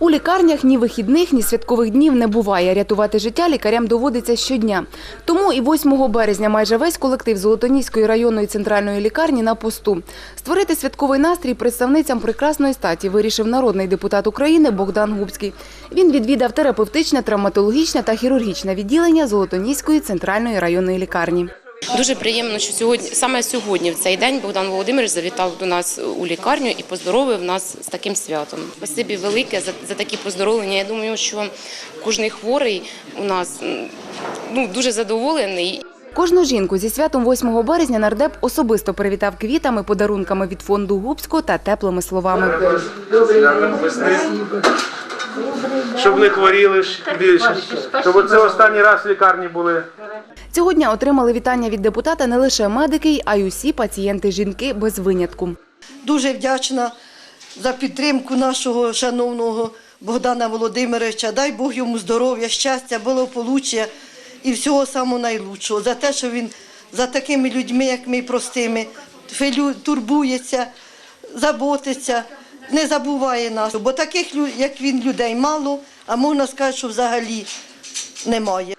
У лікарнях ні вихідних, ні святкових днів не буває. Рятувати життя лікарям доводиться щодня. Тому і 8 березня майже весь колектив Золотоніської районної центральної лікарні на посту. Створити святковий настрій представницям прекрасної статі вирішив народний депутат України Богдан Губський. Він відвідав терапевтичне, травматологічне та хірургічне відділення Золотоніської центральної районної лікарні. Дуже приємно, що сьогодні саме сьогодні, в цей день, Богдан Володимирович завітав до нас у лікарню і поздоровив нас з таким святом. Спасибі велике за, за такі поздоровлення. Я думаю, що кожний хворий у нас ну дуже задоволений. Кожну жінку зі святом 8 березня нардеп особисто привітав квітами, подарунками від фонду Губського та теплими словами. Щоб не хворіли більше. Щоб оце останній раз в лікарні були. Цього дня отримали вітання від депутата не лише медики, а й усі пацієнти-жінки без винятку. Дуже вдячна за підтримку нашого шановного Богдана Володимировича. Дай Бог йому здоров'я, щастя, благополуччя і всього самого найлучшого. За те, що він за такими людьми, як ми, простими, турбується, заботиться, не забуває нас. Бо таких, лю- як він, людей мало, а можна сказати, що взагалі немає.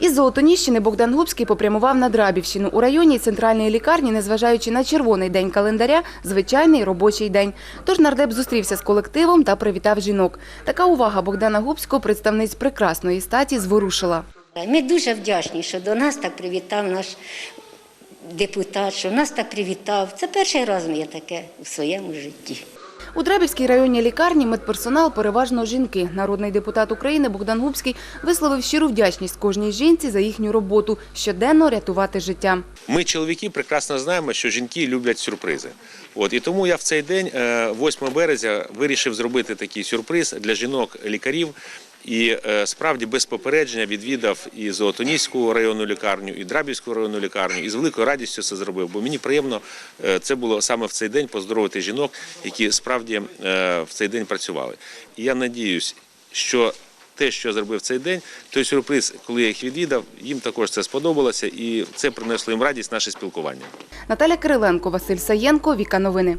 Із Золотоніщини Богдан Губський попрямував на Драбівщину. У районі центральної лікарні, незважаючи на червоний день календаря, звичайний робочий день. Тож нардеп зустрівся з колективом та привітав жінок. Така увага Богдана Губського, представниць прекрасної статі, зворушила. Ми дуже вдячні, що до нас так привітав наш депутат, що нас так привітав. Це перший раз я таке у своєму житті. У Драбівській районній лікарні медперсонал переважно жінки. Народний депутат України Богдан Губський висловив щиру вдячність кожній жінці за їхню роботу щоденно рятувати життя. Ми, чоловіки, прекрасно знаємо, що жінки люблять сюрпризи. От і тому я в цей день, е, 8 березня, вирішив зробити такий сюрприз для жінок-лікарів. І е, справді без попередження відвідав і Золотоніську районну лікарню, і Драбівську районну лікарню, і з великою радістю це зробив. Бо мені приємно е, це було саме в цей день поздоровити жінок, які справді е, в цей день працювали. І я надіюсь, що те, що я зробив цей день, той сюрприз, коли я їх відвідав, їм також це сподобалося, і це принесло їм радість наше спілкування. Наталя Кириленко, Василь Саєнко, Віка Новини.